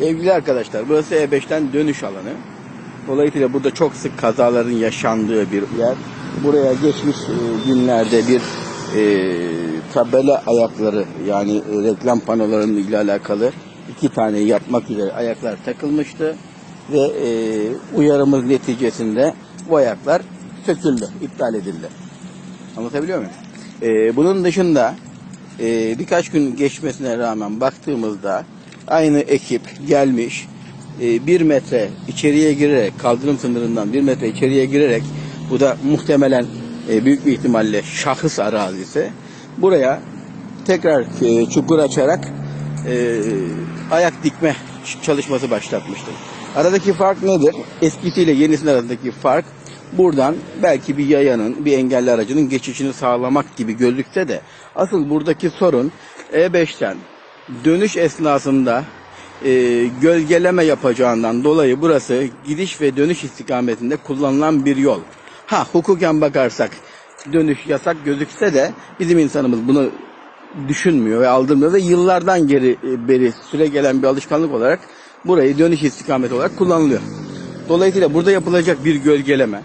Sevgili arkadaşlar burası E5'ten dönüş alanı. Dolayısıyla burada çok sık kazaların yaşandığı bir yer. Buraya geçmiş e, günlerde bir e, tabela ayakları yani e, reklam panolarının ile alakalı iki tane yapmak üzere ayaklar takılmıştı. Ve e, uyarımız neticesinde bu ayaklar söküldü, iptal edildi. Anlatabiliyor muyum? Ee, bunun dışında e, birkaç gün geçmesine rağmen baktığımızda aynı ekip gelmiş e, bir metre içeriye girerek kaldırım sınırından bir metre içeriye girerek bu da muhtemelen e, büyük bir ihtimalle şahıs arazisi buraya tekrar e, çukur açarak ayak dikme çalışması başlatmıştır. Aradaki fark nedir? Eskisiyle yenisinin arasındaki fark buradan belki bir yayanın, bir engelli aracının geçişini sağlamak gibi gözükse de asıl buradaki sorun E5'ten dönüş esnasında e, gölgeleme yapacağından dolayı burası gidiş ve dönüş istikametinde kullanılan bir yol. Ha hukuken bakarsak dönüş yasak gözükse de bizim insanımız bunu düşünmüyor ve aldırmıyor ve yıllardan geri e, beri süre gelen bir alışkanlık olarak burayı dönüş istikameti olarak kullanılıyor. Dolayısıyla burada yapılacak bir gölgeleme,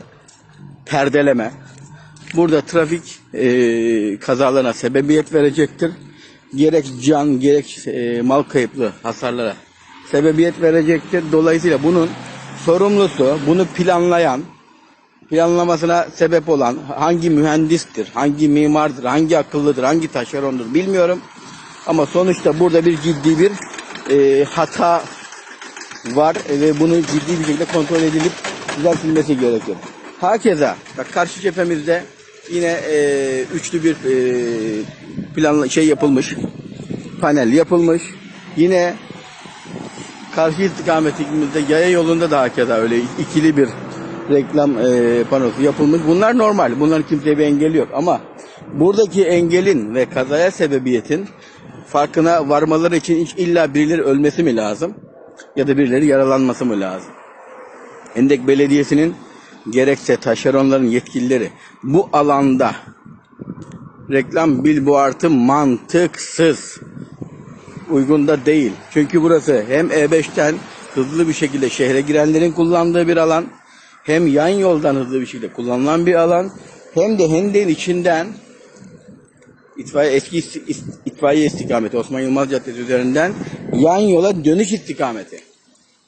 perdeleme burada trafik e, kazalarına sebebiyet verecektir. Gerek can gerek e, mal kayıplı hasarlara sebebiyet verecektir. Dolayısıyla bunun sorumlusu, bunu planlayan, planlamasına sebep olan hangi mühendistir, hangi mimardır, hangi akıllıdır, hangi taşerondur bilmiyorum. Ama sonuçta burada bir ciddi bir e, hata var ve bunu ciddi bir şekilde kontrol edilip düzeltilmesi gerekiyor. Hakeza bak karşı cephemizde yine e, üçlü bir e, plan şey yapılmış, panel yapılmış. Yine karşı istikametimizde yaya yolunda da hakeza öyle ikili bir reklam e, panosu yapılmış. Bunlar normal. Bunların kimseye bir engeli yok. Ama buradaki engelin ve kazaya sebebiyetin farkına varmaları için hiç illa birileri ölmesi mi lazım? Ya da birileri yaralanması mı lazım? Hendek Belediyesi'nin gerekse taşeronların yetkilileri bu alanda reklam billboardı mantıksız uygun da değil. Çünkü burası hem E5'ten hızlı bir şekilde şehre girenlerin kullandığı bir alan, hem yan yoldan hızlı bir şekilde kullanılan bir alan, hem de Hendek'in içinden itfaiye eski itfaiye istikameti Osman Yılmaz Caddesi üzerinden yan yola dönüş istikameti.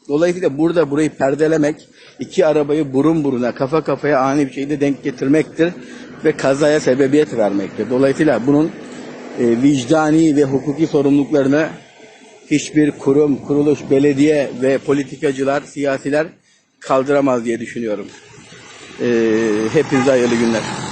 Dolayısıyla burada burayı perdelemek iki arabayı burun buruna kafa kafaya ani bir şekilde denk getirmektir ve kazaya sebebiyet vermektir. Dolayısıyla bunun e, vicdani ve hukuki sorumluluklarını hiçbir kurum, kuruluş, belediye ve politikacılar, siyasiler kaldıramaz diye düşünüyorum. E, hepinize hayırlı günler.